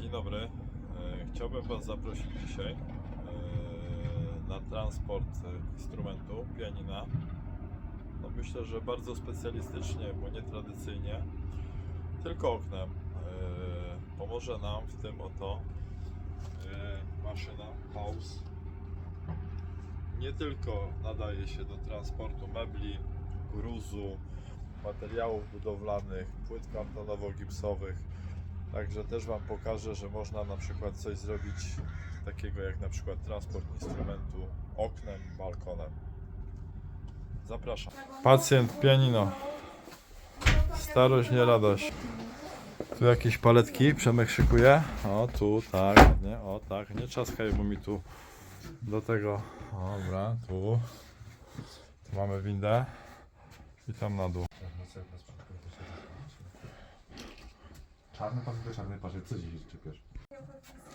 Dzień dobry. E, Chciałbym Was zaprosić dzisiaj e, na transport e, instrumentu, pianina. No myślę, że bardzo specjalistycznie, bo nie tradycyjnie, tylko oknem. Pomoże nam w tym oto maszyna House. Nie tylko nadaje się do transportu mebli, gruzu, materiałów budowlanych, płyt kartonowo-gipsowych. Także też Wam pokażę, że można na przykład coś zrobić takiego jak na przykład transport instrumentu oknem, balkonem. Zapraszam. Pacjent pianino. Starość, nie radość. Tu jakieś paletki Przemek szykuje. O, tu, tak, nie, o, tak, nie czaskaj, bo mi tu do tego. Dobra, tu. Tu mamy windę. I tam na dół. Czarny pasek do czarnej parzy, co dziś czepiasz?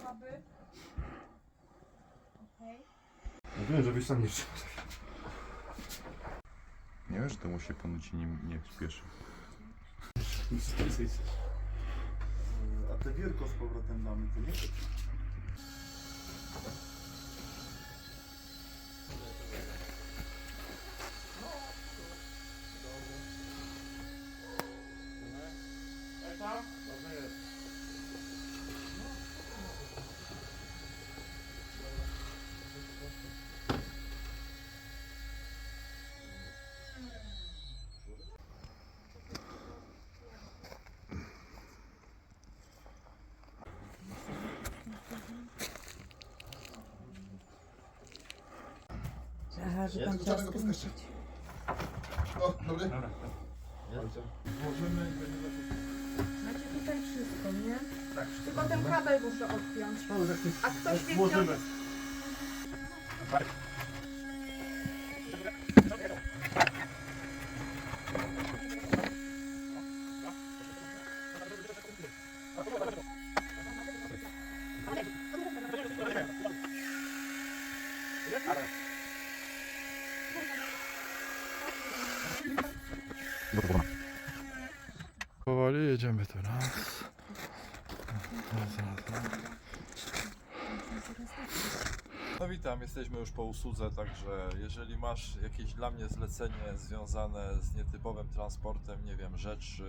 słaby. Okej. Mówiłem, żebyś sam nie trzymał. Nie wiesz, że to musi ponuć nie, nie śpieszy. A te wielko z powrotem mamy, to nie? Aha, że pan chciał skręcić. O, dobry. Macie tutaj wszystko, nie? Tak. Tylko ten kabel muszę odpiąć. A ktoś wie, Włożymy. Powoli jedziemy teraz. No witam, jesteśmy już po usłudze, także jeżeli masz jakieś dla mnie zlecenie związane z nietypowym transportem, nie wiem, rzeczy,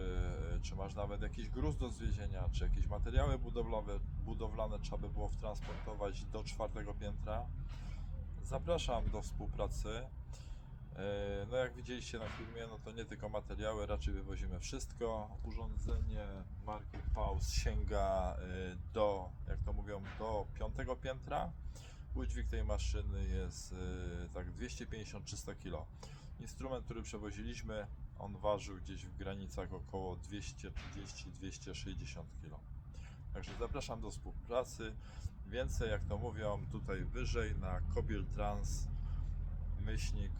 czy masz nawet jakiś gruz do zwiezienia, czy jakieś materiały budowlane, budowlane trzeba by było wtransportować do czwartego piętra, zapraszam do współpracy. E, No jak widzieliście na filmie, no to nie tylko materiały, raczej wywozimy wszystko. Urządzenie marki Paus sięga e, do, jak to mówią, do piątego piętra. Udźwig tej maszyny jest e, tak 250-300 kg. Instrument, który przewoziliśmy, on ważył gdzieś w granicach około 230-260 kg. Także zapraszam do współpracy. Więcej, jak to mówią, tutaj wyżej na Kobil Trans myślnik